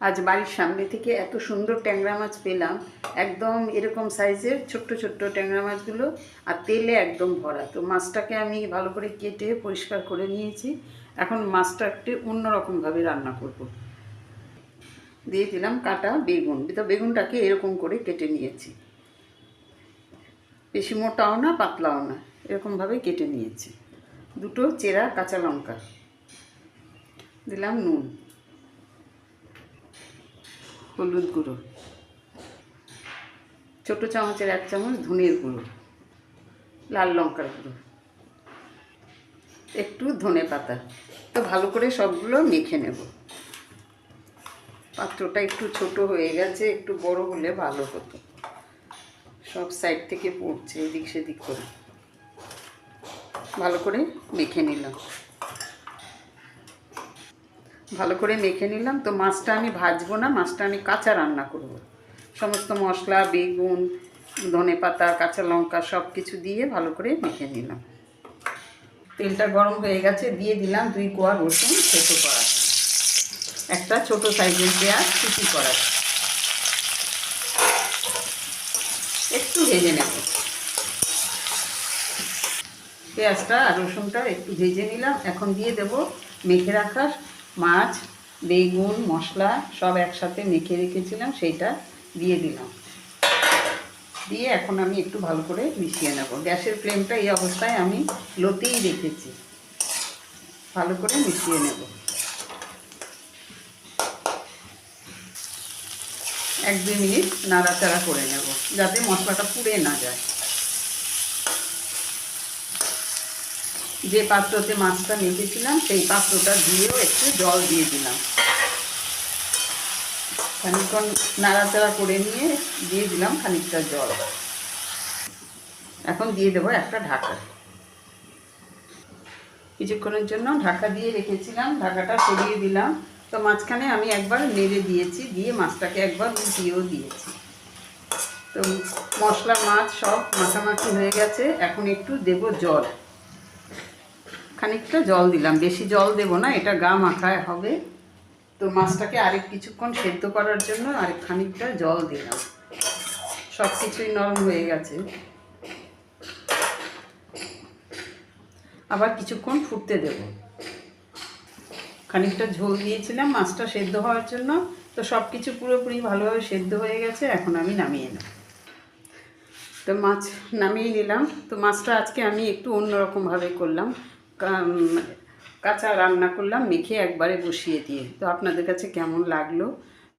আজ বাড়ির সামনে থেকে এত সুন্দর ট্যাংরা মাছ পেলাম, একদম এরকম সাইজের ছোট্ট ছোট্ট ট্যাংরা মাছগুলো আর তেলে একদম ভরা। তো মাছটাকে আমি ভালো করে কেটে পরিষ্কার করে নিয়েছি। এখন মাছটা একটু অন্যরকমভাবে রান্না করব। দিয়ে দিলাম কাটা বেগুন। তো বেগুনটাকে এরকম করে কেটে নিয়েছি। বেশি মোটাও না, পাতলাও না, এরকমভাবে কেটে নিয়েছি। দুটো চেরা কাঁচা লঙ্কা। দিলাম নুন। হলুদ গুঁড়ো। ছোটো চামচের এক চামচ ধনের গুঁড়ো, লাল লঙ্কার গুঁড়ো, একটু ধনে পাতা। তো ভালো করে সবগুলো মেখে নেব। পাত্রটা একটু ছোট হয়ে গেছে, একটু বড় হলে ভালো হতো। সব সাইড থেকে পড়ছে, এদিক সেদিক করে। ভালো করে মেখে নিলাম। ভালো করে মেখে নিলাম। তো মাছটা আমি ভাজবো না, মাছটা আমি কাঁচা রান্না করব। সমস্ত মশলা, বেগুন, ধনে পাতা, কাঁচা লঙ্কা সব কিছু দিয়ে ভালো করে মেখে নিলাম। তেলটা গরম হয়ে গেছে, দিয়ে দিলাম দুই কোয়া রসুন থেতো করা একটা ছোট সাইজের পেঁয়াজ কুচি করা একটু ভেজে নেব। পেঁয়াজটা আর রসুনটা একটু ভেজে নিলাম। এখন দিয়ে দেব মেখে রাখা মাছ, বেগুন, মশলা সব একসাথে মেখে রেখেছিলাম, সেইটা দিয়ে দিলাম। দিয়ে এখন আমি একটু ভালো করে মিশিয়ে নেব। গ্যাসের ফ্লেমটা এই অবস্থায় আমি লোতেই রেখেছি। ভালো করে মিশিয়ে নেব। এক দুই মিনিট নাড়াচাড়া করে নেব, যাতে মশলাটা পুড়ে না যায়। যে পাত্রতে মাছটা মেখেছিলাম, সেই পাত্রটা ধুয়েও একটু জল দিয়ে দিলাম। খানিকক্ষণ নাড়াচাড়া করে নিয়ে দিয়ে দিলাম খানিকটা জল। এখন দিয়ে দেবো একটা ঢাকা। কিছুক্ষণের জন্য ঢাকা দিয়ে রেখেছিলাম, ঢাকাটা সরিয়ে দিলাম। তো মাঝখানে আমি একবার নেড়ে দিয়েছি, দিয়ে মাছটাকে একবার উল্টিয়েও দিয়েছি। তো মশলা, মাছ সব মাখামাখি হয়ে গেছে, এখন একটু দেব জল। খানিকটা জল দিলাম। বেশি জল দেব না, এটা গা মাখায় হবে। তো মাছটাকে আরেক কিছুক্ষণ সেদ্ধ করার জন্য আরেক খানিকটা জল দিলাম। সব কিছুই নরম হয়ে গেছে। আবার কিছুক্ষণ ফুটতে দেব। খানিকটা ঝোল দিয়েছিলাম মাছটা সেদ্ধ হওয়ার জন্য। তো সব কিছু পুরোপুরি ভালোভাবে সেদ্ধ হয়ে গেছে, এখন আমি নামিয়ে নেব। তো মাছ নামিয়ে নিলাম। তো মাছটা আজকে আমি একটু অন্যরকমভাবে করলাম। কাঁচা রান্না করলাম মেখে একবারে বসিয়ে দিয়ে। তো আপনাদের কাছে কেমন লাগল?